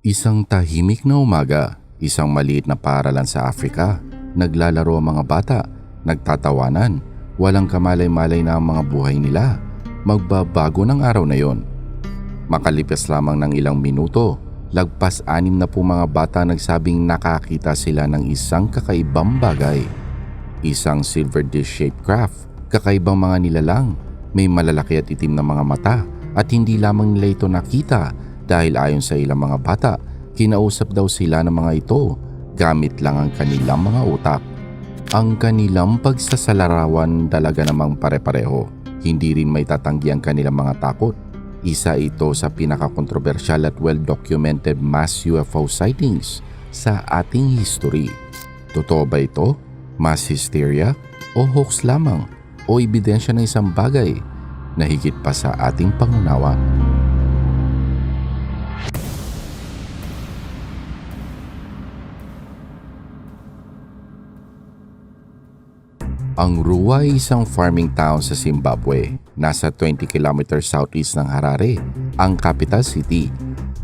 Isang tahimik na umaga, isang maliit na paaralan sa Afrika. Naglalaro ang mga bata, nagtatawanan, walang kamalay-malay na ang mga buhay nila. Magbabago ng araw na yon. Makalipas lamang ng ilang minuto, lagpas anim na po mga bata nagsabing nakakita sila ng isang kakaibang bagay. Isang silver dish-shaped craft, kakaibang mga nilalang, may malalaki at itim na mga mata at hindi lamang nila ito nakita dahil ayon sa ilang mga bata, kinausap daw sila ng mga ito gamit lang ang kanilang mga utak. Ang kanilang pagsasalarawan talaga namang pare-pareho. Hindi rin may tatanggi ang kanilang mga takot. Isa ito sa pinakakontrobersyal at well-documented mass UFO sightings sa ating history. Totoo ba ito? Mass hysteria? O hoax lamang? O ebidensya ng isang bagay na higit pa sa ating pangunawa? Ang Rua isang farming town sa Zimbabwe, nasa 20 km southeast ng Harare, ang capital city.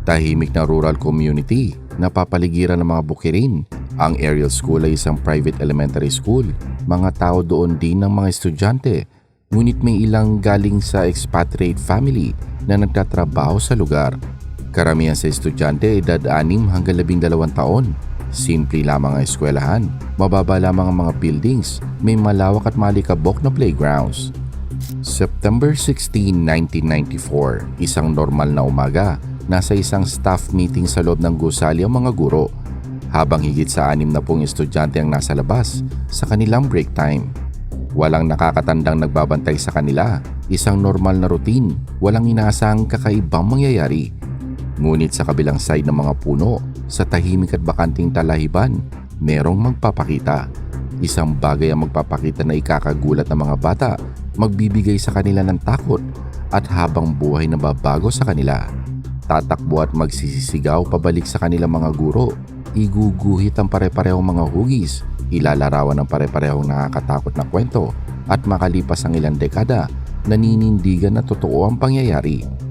Tahimik na rural community na papaligiran ng mga bukirin. Ang Ariel School ay isang private elementary school. Mga tao doon din ng mga estudyante, ngunit may ilang galing sa expatriate family na nagtatrabaho sa lugar. Karamihan sa estudyante ay edad 6 hanggang 12 taon Simple lamang ang eskwelahan, mababa lamang ang mga buildings, may malawak at malikabok na playgrounds. September 16, 1994, isang normal na umaga, nasa isang staff meeting sa loob ng gusali ang mga guro, habang higit sa anim na pong estudyante ang nasa labas sa kanilang break time. Walang nakakatandang nagbabantay sa kanila, isang normal na routine, walang inaasahang kakaibang mangyayari. Ngunit sa kabilang side ng mga puno, sa tahimik at bakanting talahiban, merong magpapakita. Isang bagay ang magpapakita na ikakagulat ng mga bata, magbibigay sa kanila ng takot at habang buhay na babago sa kanila. Tatakbo at magsisisigaw pabalik sa kanilang mga guro. Iguguhit ang pare-parehong mga hugis, ilalarawan ng pare-parehong nakakatakot na kwento at makalipas ang ilang dekada, naninindigan na totoo ang pangyayari.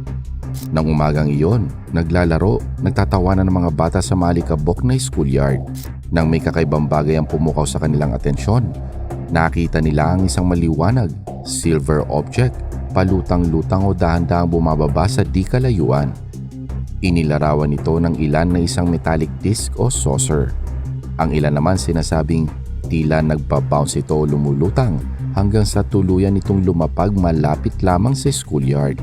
Nang umagang iyon, naglalaro, nagtatawanan ng mga bata sa malikabok na schoolyard. Nang may kakaibang bagay ang pumukaw sa kanilang atensyon, nakita nila ang isang maliwanag, silver object, palutang-lutang o dahan-dahang bumababa sa di kalayuan. Inilarawan ito ng ilan na isang metallic disc o saucer. Ang ilan naman sinasabing tila nagpa-bounce ito o lumulutang hanggang sa tuluyan itong lumapag malapit lamang sa schoolyard.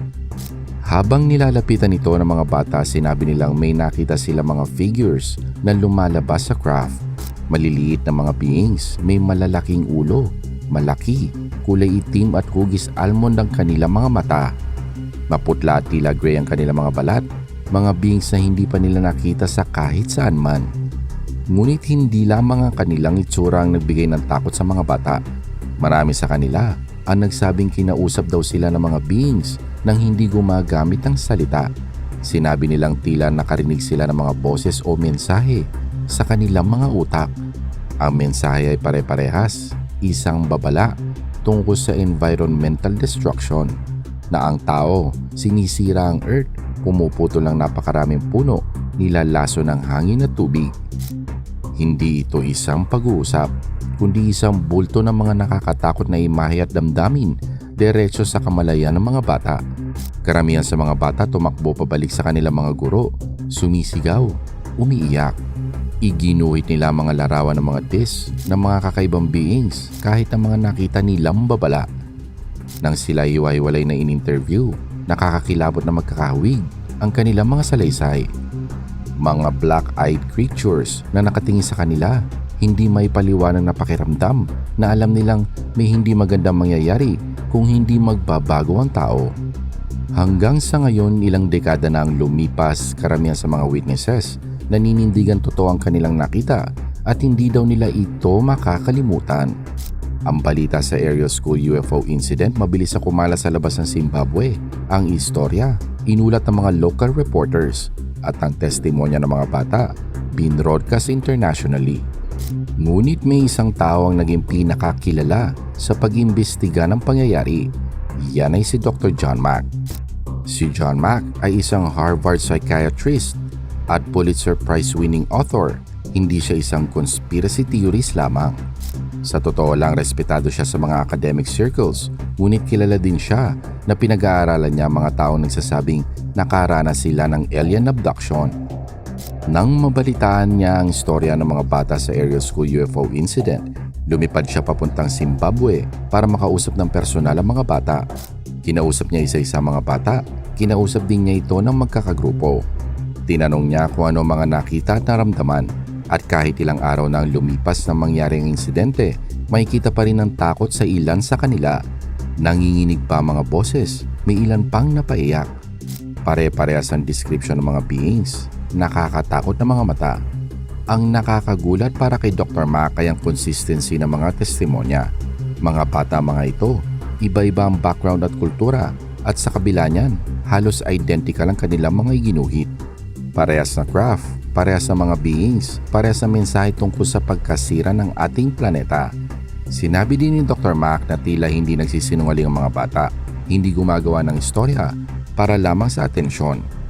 Habang nilalapitan ito ng mga bata, sinabi nilang may nakita sila mga figures na lumalabas sa craft. Maliliit na mga beings, may malalaking ulo, malaki, kulay itim at hugis almond ang kanilang mga mata. Maputla at tila gray ang kanilang mga balat, mga beings na hindi pa nila nakita sa kahit saan man. Ngunit hindi lamang ang kanilang itsura ang nagbigay ng takot sa mga bata. Marami sa kanila ang nagsabing kinausap daw sila ng mga beings nang hindi gumagamit ng salita. Sinabi nilang tila nakarinig sila ng mga boses o mensahe sa kanilang mga utak. Ang mensahe ay pare-parehas, isang babala tungkol sa environmental destruction na ang tao sinisira ang earth, pumuputo lang napakaraming puno, nilalaso ng hangin at tubig. Hindi ito isang pag-uusap, kundi isang bulto ng mga nakakatakot na imahe at damdamin diretso sa kamalayan ng mga bata. Karamihan sa mga bata tumakbo pabalik sa kanilang mga guro, sumisigaw, umiiyak. Iginuhit nila mga larawan ng mga dis ng mga kakaibang beings kahit ang mga nakita nilang babala. Nang sila iwahiwalay na in-interview, nakakakilabot na magkakahawig ang kanilang mga salaysay. Mga black-eyed creatures na nakatingin sa kanila, hindi may paliwanag na pakiramdam na alam nilang may hindi magandang mangyayari kung hindi magbabago ang tao. Hanggang sa ngayon ilang dekada na ang lumipas karamihan sa mga witnesses naninindigan totoo ang kanilang nakita at hindi daw nila ito makakalimutan. Ang balita sa Aerial School UFO incident mabilis sa kumala sa labas ng Zimbabwe. Ang istorya, inulat ng mga local reporters at ang testimonya ng mga bata, binroadcast internationally. Ngunit may isang tao ang naging pinakakilala sa pag-imbestiga ng pangyayari. Yan ay si Dr. John Mack. Si John Mack ay isang Harvard psychiatrist at Pulitzer Prize-winning author, hindi siya isang conspiracy theorist lamang. Sa totoo lang, respetado siya sa mga academic circles, ngunit kilala din siya na pinag-aaralan niya mga taong nagsasabing nakaranas sila ng alien abduction. Nang mabalitaan niya ang istorya ng mga bata sa Aerial School UFO incident, lumipad siya papuntang Zimbabwe para makausap ng personal ang mga bata. Kinausap niya isa-isa mga bata, kinausap din niya ito ng magkakagrupo. Tinanong niya kung ano mga nakita at naramdaman at kahit ilang araw na ang lumipas ng mangyaring insidente, makikita pa rin ang takot sa ilan sa kanila. Nanginginig pa mga boses, may ilan pang napaiyak. Pare-parehas ang description ng mga beings, nakakatakot na mga mata. Ang nakakagulat para kay Dr. Mack ay ang consistency ng mga testimonya. Mga bata mga ito, iba-iba ang background at kultura at sa kabila niyan, halos identical ang kanilang mga ginuhit. Parehas na craft, parehas na mga beings, parehas na mensahe tungkol sa pagkasira ng ating planeta. Sinabi din ni Dr. Mack na tila hindi nagsisinungaling ang mga bata, hindi gumagawa ng istorya para lamang sa atensyon.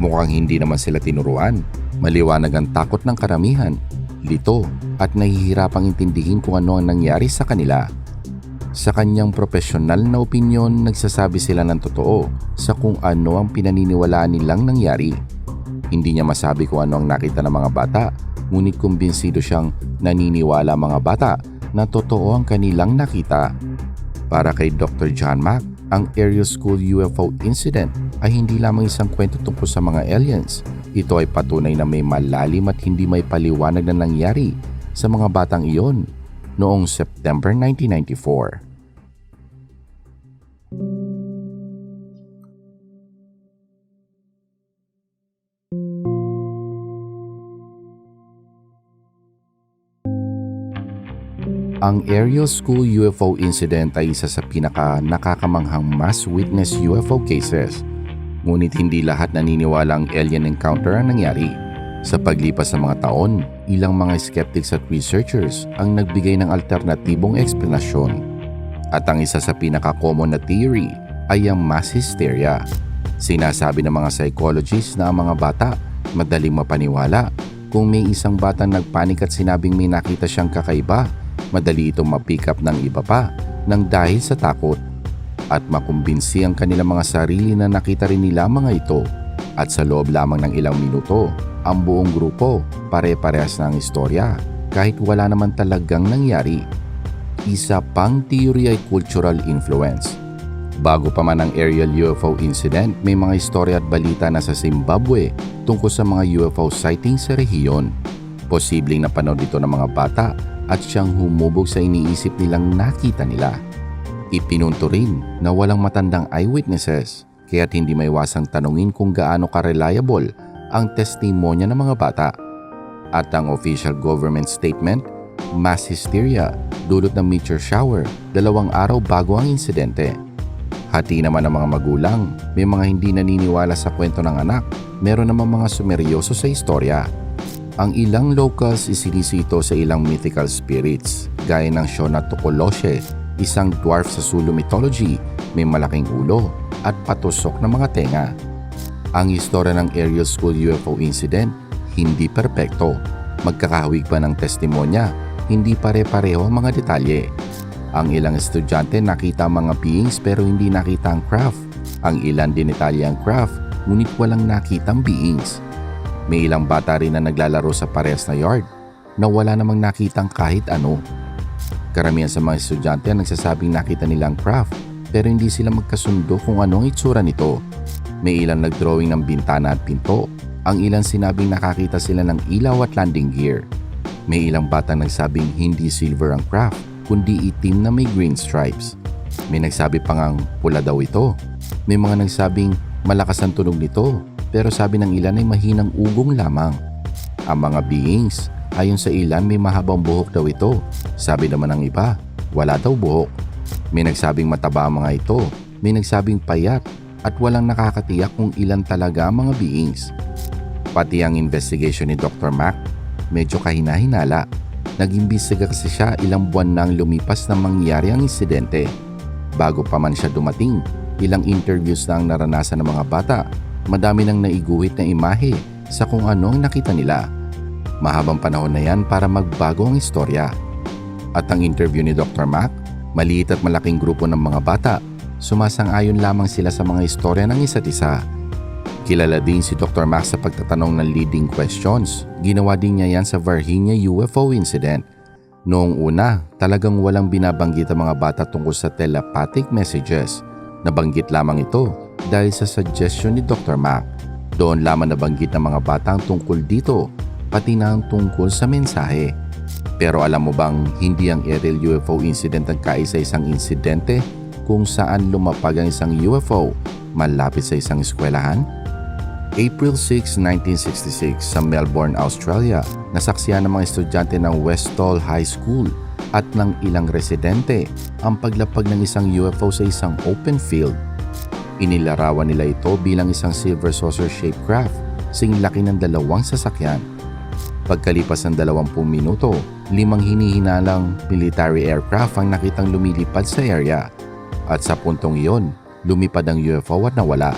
Mukhang hindi naman sila tinuruan, maliwanag ang takot ng karamihan, lito at nahihirapang intindihin kung ano ang nangyari sa kanila. Sa kanyang profesional na opinyon, nagsasabi sila ng totoo sa kung ano ang pinaniniwalaan nilang nangyari. Hindi niya masabi kung ano ang nakita ng mga bata, ngunit kumbinsido siyang naniniwala mga bata na totoo ang kanilang nakita. Para kay Dr. John Mack, ang Area School UFO incident ay hindi lamang isang kwento tungkol sa mga aliens. Ito ay patunay na may malalim at hindi may paliwanag na nangyari sa mga batang iyon noong September 1994. Ang Aerial School UFO incident ay isa sa pinaka nakakamanghang mass witness UFO cases. Ngunit hindi lahat naniniwala ang alien encounter ang nangyari. Sa paglipas ng mga taon, ilang mga skeptics at researchers ang nagbigay ng alternatibong eksplanasyon. At ang isa sa pinaka-common na theory ay ang mass hysteria. Sinasabi ng mga psychologists na ang mga bata madaling mapaniwala kung may isang batang nagpanik at sinabing may nakita siyang kakaiba madali itong mapick up ng iba pa nang dahil sa takot at makumbinsi ang kanilang mga sarili na nakita rin nila mga ito at sa loob lamang ng ilang minuto ang buong grupo pare-parehas ng istorya kahit wala naman talagang nangyari. Isa pang theory ay cultural influence. Bago pa man ang aerial UFO incident, may mga istorya at balita na sa Zimbabwe tungkol sa mga UFO sightings sa rehiyon. Posibleng napanood ito ng mga bata at siyang humubog sa iniisip nilang nakita nila. Ipinunto rin na walang matandang eyewitnesses kaya't hindi maiwasang tanungin kung gaano ka-reliable ang testimonya ng mga bata. At ang official government statement, mass hysteria dulot ng meteor shower dalawang araw bago ang insidente. Hati naman ng mga magulang, may mga hindi naniniwala sa kwento ng anak, meron naman mga sumeryoso sa istorya. Ang ilang locals isinisito sa ilang mythical spirits, gaya ng Shona Tokoloshe, isang dwarf sa Zulu mythology, may malaking ulo at patusok na mga tenga. Ang istorya ng Aerial School UFO incident, hindi perpekto. Magkakahawig pa ng testimonya, hindi pare-pareho ang mga detalye. Ang ilang estudyante nakita mga beings pero hindi nakita ang craft. Ang ilan din detalye ang craft, ngunit walang nakitang beings. May ilang bata rin na naglalaro sa parehas na yard na wala namang nakitang kahit ano. Karamihan sa mga estudyante ang nagsasabing nakita nilang craft pero hindi sila magkasundo kung ano ang itsura nito. May ilan nagdrawing ng bintana at pinto. Ang ilan sinabing nakakita sila ng ilaw at landing gear. May ilang bata nagsabing hindi silver ang craft kundi itim na may green stripes. May nagsabi pa ngang pula daw ito. May mga nagsabing malakas ang tunog nito pero sabi ng ilan ay mahinang ugong lamang. Ang mga beings, ayon sa ilan may mahabang buhok daw ito. Sabi naman ng iba, wala daw buhok. May nagsabing mataba ang mga ito, may nagsabing payat at walang nakakatiyak kung ilan talaga ang mga beings. Pati ang investigation ni Dr. Mack, medyo kahina-hinala. Nag-imbestiga kasi siya ilang buwan nang lumipas na mangyari ang insidente. Bago pa man siya dumating, ilang interviews na ang naranasan ng mga bata madami nang naiguhit na imahe sa kung ano ang nakita nila. Mahabang panahon na yan para magbago ang istorya. At ang interview ni Dr. Mac, maliit at malaking grupo ng mga bata, sumasang-ayon lamang sila sa mga istorya ng isa't isa. Kilala din si Dr. Mac sa pagtatanong ng leading questions. Ginawa din niya yan sa Virginia UFO incident. Noong una, talagang walang binabanggit ang mga bata tungkol sa telepathic messages. Nabanggit lamang ito dahil sa suggestion ni Dr. Mac. Doon lamang nabanggit ng mga bata ang tungkol dito, pati na ang tungkol sa mensahe. Pero alam mo bang hindi ang aerial UFO incident ang kaisa-isang insidente kung saan lumapag ang isang UFO malapit sa isang eskwelahan? April 6, 1966 sa Melbourne, Australia, nasaksiyan ng mga estudyante ng Westall High School at ng ilang residente ang paglapag ng isang UFO sa isang open field. Inilarawan nila ito bilang isang silver saucer-shaped craft, sing laki ng dalawang sasakyan. Pagkalipas ng 20 minuto, limang hinihinalang military aircraft ang nakitang lumilipad sa area. At sa puntong iyon, lumipad ang UFO at nawala.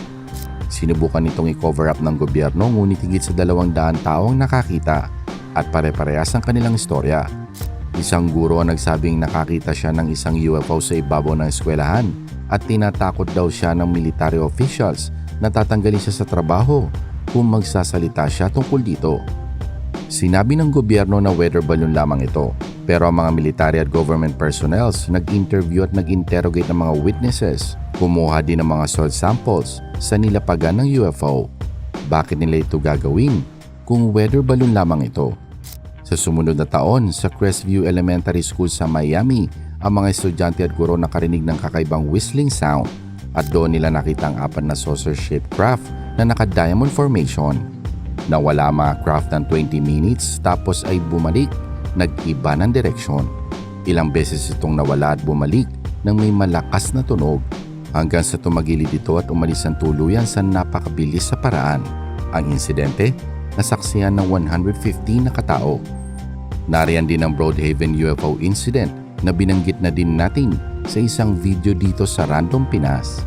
Sinubukan nitong i-cover up ng gobyerno ngunit higit sa dalawang daan taong nakakita at pare-parehas ang kanilang istorya. Isang guro ang nagsabing nakakita siya ng isang UFO sa ibabaw ng eskwelahan at tinatakot daw siya ng military officials na tatanggalin siya sa trabaho kung magsasalita siya tungkol dito. Sinabi ng gobyerno na weather balloon lamang ito pero ang mga military at government personnels nag-interview at nag-interrogate ng mga witnesses. Kumuha din ng mga soil samples sa nilapagan ng UFO. Bakit nila ito gagawin kung weather balloon lamang ito? Sa sumunod na taon sa Crestview Elementary School sa Miami, ang mga estudyante at guro nakarinig ng kakaibang whistling sound at doon nila nakita ang apat na saucer-shaped craft na naka-diamond formation. Nawala ang mga craft ng 20 minutes tapos ay bumalik, nag-iba ng direksyon. Ilang beses itong nawala at bumalik nang may malakas na tunog hanggang sa tumagilid ito at umalis ang tuluyan sa napakabilis sa paraan. Ang insidente, nasaksiyan ng 115 na katao. Nariyan din ang Broadhaven UFO incident na binanggit na din natin sa isang video dito sa Random Pinas.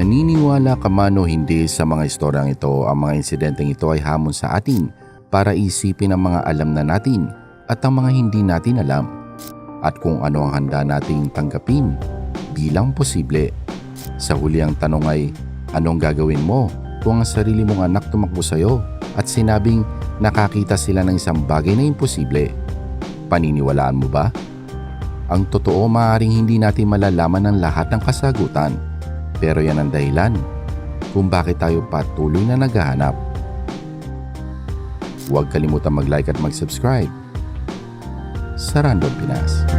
Naniniwala ka man o hindi sa mga istoryang ito, ang mga insidenteng ito ay hamon sa atin para isipin ang mga alam na natin at ang mga hindi natin alam at kung ano ang handa nating tanggapin bilang posible. Sa huli ang tanong ay, anong gagawin mo kung ang sarili mong anak tumakbo sa'yo at sinabing nakakita sila ng isang bagay na imposible? Paniniwalaan mo ba? Ang totoo maaaring hindi natin malalaman ang lahat ng kasagutan, pero yan ang dahilan kung bakit tayo patuloy na naghahanap. Huwag kalimutan mag-like at mag-subscribe sa Random Pinas.